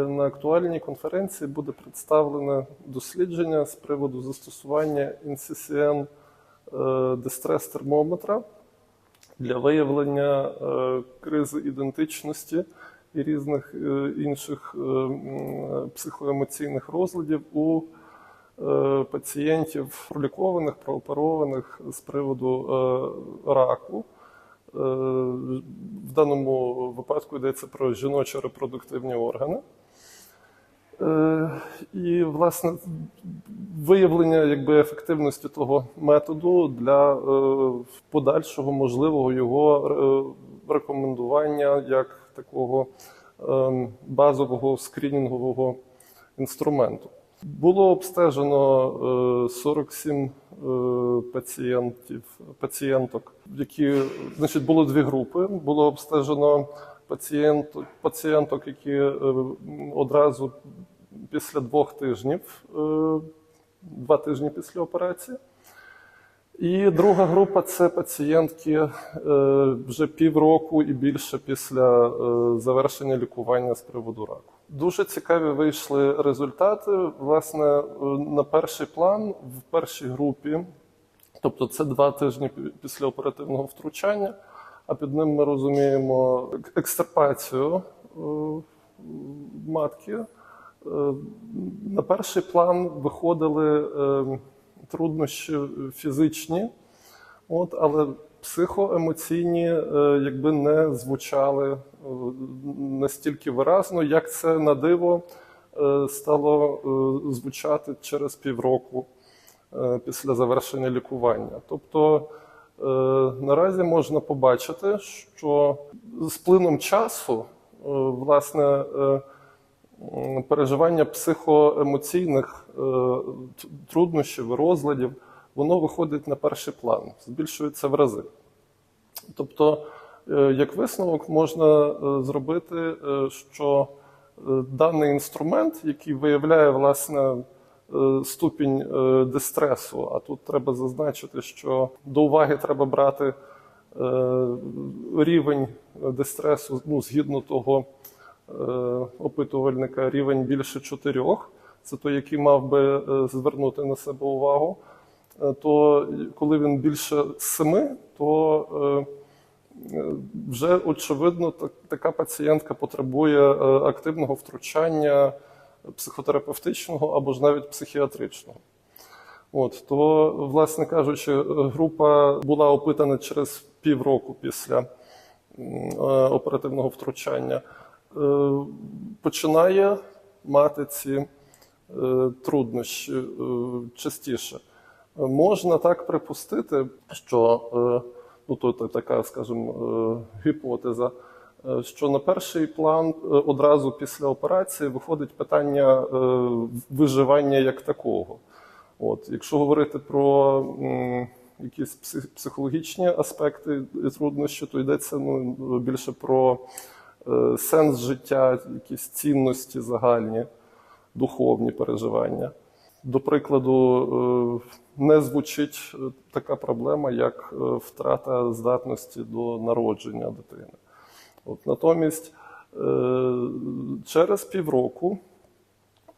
На актуальній конференції буде представлене дослідження з приводу застосування NCCN е, дистрес-термометра для виявлення е, кризи ідентичності і різних е, інших психоемоційних розладів у пацієнтів пролікованих, прооперованих з приводу раку. В даному випадку йдеться про жіночі репродуктивні органи. Е, І, власне, виявлення якби, ефективності того методу для е, подальшого можливого його е, рекомендування як такого базового скринінгового інструменту. Було обстежено е, 47 е, пацієнтів, пацієнток, які значить, було дві групи. Було обстежено пацієнт, пацієнток, які е, одразу після двох тижнів, е, два тижні після операції. І друга група це пацієнтки е, вже півроку і більше після завершення лікування з приводу раку. Дуже цікаві вийшли результати. Власне, на перший план в першій групі, тобто це два тижні після оперативного втручання, а під ним ми розуміємо екстерпацію е, матки. Е, На перший план виходили е, труднощі фізичні, от, але психоемоційні якби не звучали настільки виразно, як це на диво стало звучати через півроку після завершення лікування. Тобто наразі можна побачити, що з плином часу, е, власне, е, переживання психоемоційних е, труднощів, розладів, воно виходить на перший план, збільшується в рази. Тобто, е, як висновок, можна е, зробити, е, що е, даний інструмент, який виявляє власне е, ступінь е, дистресу, а тут треба зазначити, що до уваги треба брати е, рівень дистресу, ну, згідно того е, опитувальника, рівень більше чотирьох. Це той, який мав би е, звернути на себе увагу. Е, То коли він більше семи, то е, е, вже очевидно так- така пацієнтка потребує е, активного втручання психотерапевтичного або ж навіть психіатричного. От, то, власне кажучи, група була опитана через півроку після е, оперативного втручання, е, починає мати ці е, труднощі частіше. Можна так припустити, що ну, то, така, скажімо, гіпотеза, що на перший план е, одразу після операції виходить питання е, виживання як такого. От, якщо говорити про якісь психологічні аспекти і труднощі, то йдеться ну, більше про е, сенс життя, якісь цінності загальні, духовні переживання. До прикладу, е, не звучить е, така проблема, як е, втрата здатності до народження дитини. От, натомість, е, через півроку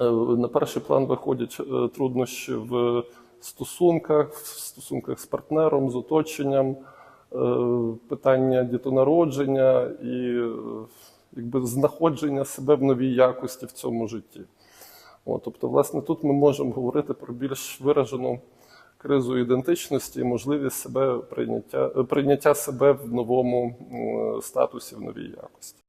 Е, на перший план виходять е, труднощі в стосунках, в стосунках з партнером, з оточенням, питання дітонародження і якби знаходження себе в новій якості в цьому житті. От, тобто, власне, тут ми можемо говорити про більш виражену кризу ідентичності можливість себе прийняття, прийняття себе в новому статусі, в новій якості.